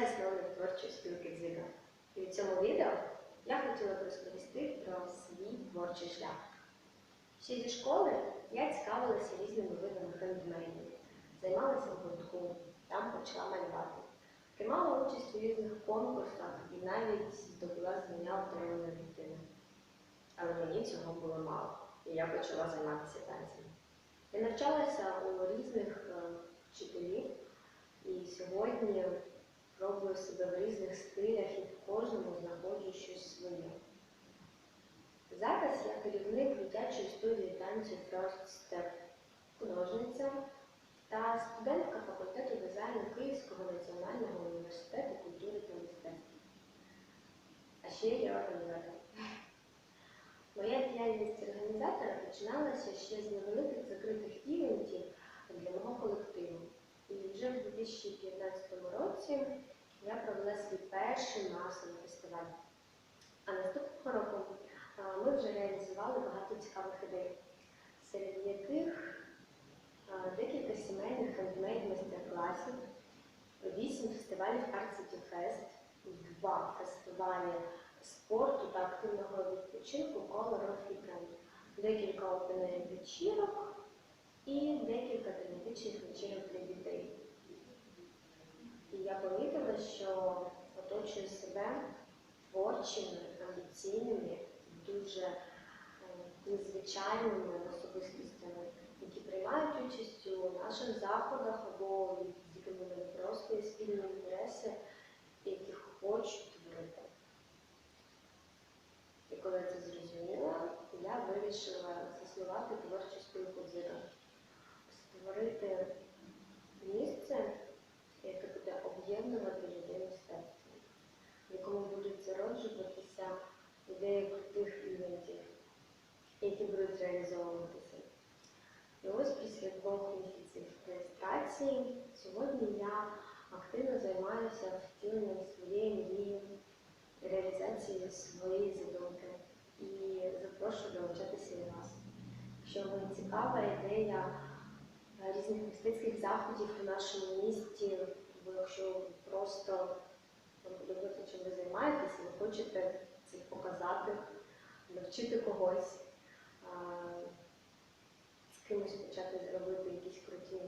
засновник творчої спілки Дзига. І в цьому відео я хотіла б розповісти про свій творчий шлях. Ще зі школи я цікавилася різними видами хендмейду, займалася в гуртку, там почала малювати. Приймала участь у різних конкурсах і навіть здобула звання отриманої дитини. Але мені цього було мало, і я почала займатися танцями. Я навчалася у різних е, вчителів і сьогодні пробую себе в різних стилях і в кожному знаходжу щось своє. Зараз я керівник дитячої студії танцю First Step, художниця та студентка факультету дизайну Київського національного університету культури та мистецтв. А ще я організатор. Моя діяльність організатора починалася ще з невеликих закритих івентів для мого колективу. І вже в 2015 році я провела свій перший масовий фестиваль. А наступного року ми вже реалізували багато цікавих ідей, серед яких декілька сімейних хендмейд майстер-класів, вісім фестивалів Art City Fest, два фестивалі спорту та активного відпочинку Color of Weekend, декілька опенерів вечірок і декілька тематичних вечірок для дітей. Що оточую себе творчими, амбіційними, дуже е, незвичайними особистостями, які приймають участь у наших заходах або ми просто спільні інтереси, які хочуть творити. І коли це зрозуміла, я вирішила заснувати творчу спілку дзига, які будуть реалізовуватися. І ось після двох місяців реєстрації сьогодні я активно займаюся втіленням своєї мрії, реалізації своєї задумки і запрошую долучатися і вас. Якщо вам цікава ідея різних мистецьких заходів у нашому місті, або якщо просто вам подобається, чим ви займаєтеся, ви хочете це показати, навчити когось, кимось почати зробити якісь круті